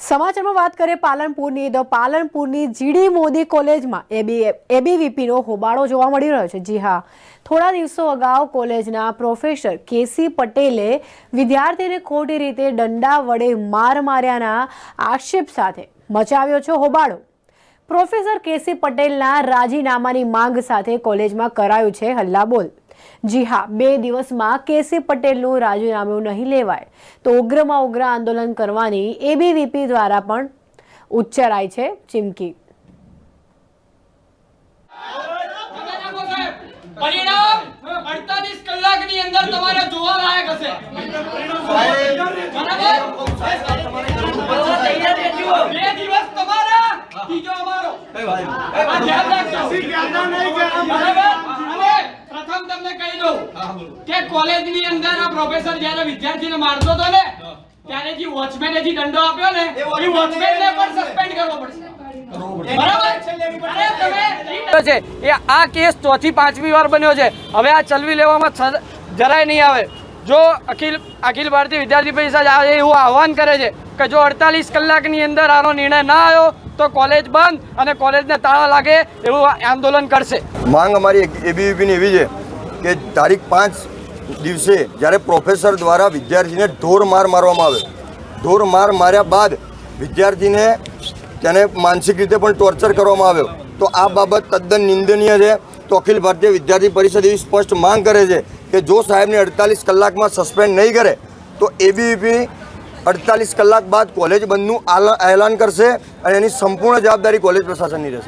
સમાચારમાં વાત કરીએ પાલનપુરની, તો પાલનપુરની જીડી મોદી કોલેજમાં એબી, એબીવીપીનો હોબાળો જોવા મળી રહ્યો છે. જી હા, થોડા દિવસો અગાઉ કોલેજના પ્રોફેસર કેસી પટેલે વિદ્યાર્થીને ખોટી રીતે દંડા વડે માર માર્યાના આક્ષેપ સાથે મચાવ્યો છે હોબાળો. પ્રોફેસર કેસી પટેલના રાજીનામાની માંગ સાથે કોલેજમાં કરાયું છે હલ્લાબોલ. જી હા, બે દિવસમાં કેસી પટેલનું રાજીનામું નહીં લેવાય. તો ઉગ્રમાં ઉગ્ર આંદોલન કરવાની એબીવીપી દ્વારા પણ ઉચ્ચરાય છે ચીમકી. પરિણામ 48 કલાકની અંદર તમારે જોવા લાયક હશે બરાબર અને પ્રથમ તમને કહી કોલેજની અંદર આ પ્રોફેસર જ્યારે વિદ્યાર્થીને મારતો હતો ને ત્યારે જે વોચમેન જે દંડો આપ્યો ને એ વોચમેનને પણ સસ્પેન્ડ કરવો પડશે. એ આ કેસ ચોથી પાંચમી વાર બન્યો છે. હવે આ ચલવી લેવામાં જરાય નહીં આવે. જો અખિલ અખિલ ભારતીય વિદ્યાર્થી પરિષદ આ એવું આહવાન કરે છે કે જો અડતાલીસ કલાકની અંદર આનો નિર્ણય ના આવ્યો તો કોલેજ બંધ અને કોલેજને તાળા લાગે એવું આંદોલન કરશે. માંગ અમારી એબીવીપીની એવી છે કે તારીખ પાંચ દિવસે જ્યારે પ્રોફેસર દ્વારા વિદ્યાર્થીને ઢોર માર મારવામાં આવ્યો ઢોર માર માર્યા બાદ વિદ્યાર્થીને તેને માનસિક રીતે પણ ટોર્ચર કરવામાં આવ્યો. તો આ બાબત તદ્દન નિંદનીય છે. તો અખિલ ભારતીય વિદ્યાર્થી પરિષદ એવી સ્પષ્ટ માંગ કરે છે કે જો સાહેબને અડતાલીસ કલાકમાં સસ્પેન્ડ નહીં કરે, તો એબીવીપી અડતાલીસ કલાક બાદ કોલેજ બંધનું એલાન કરશે અને એની સંપૂર્ણ જવાબદારી કોલેજ પ્રશાસનની રહેશે.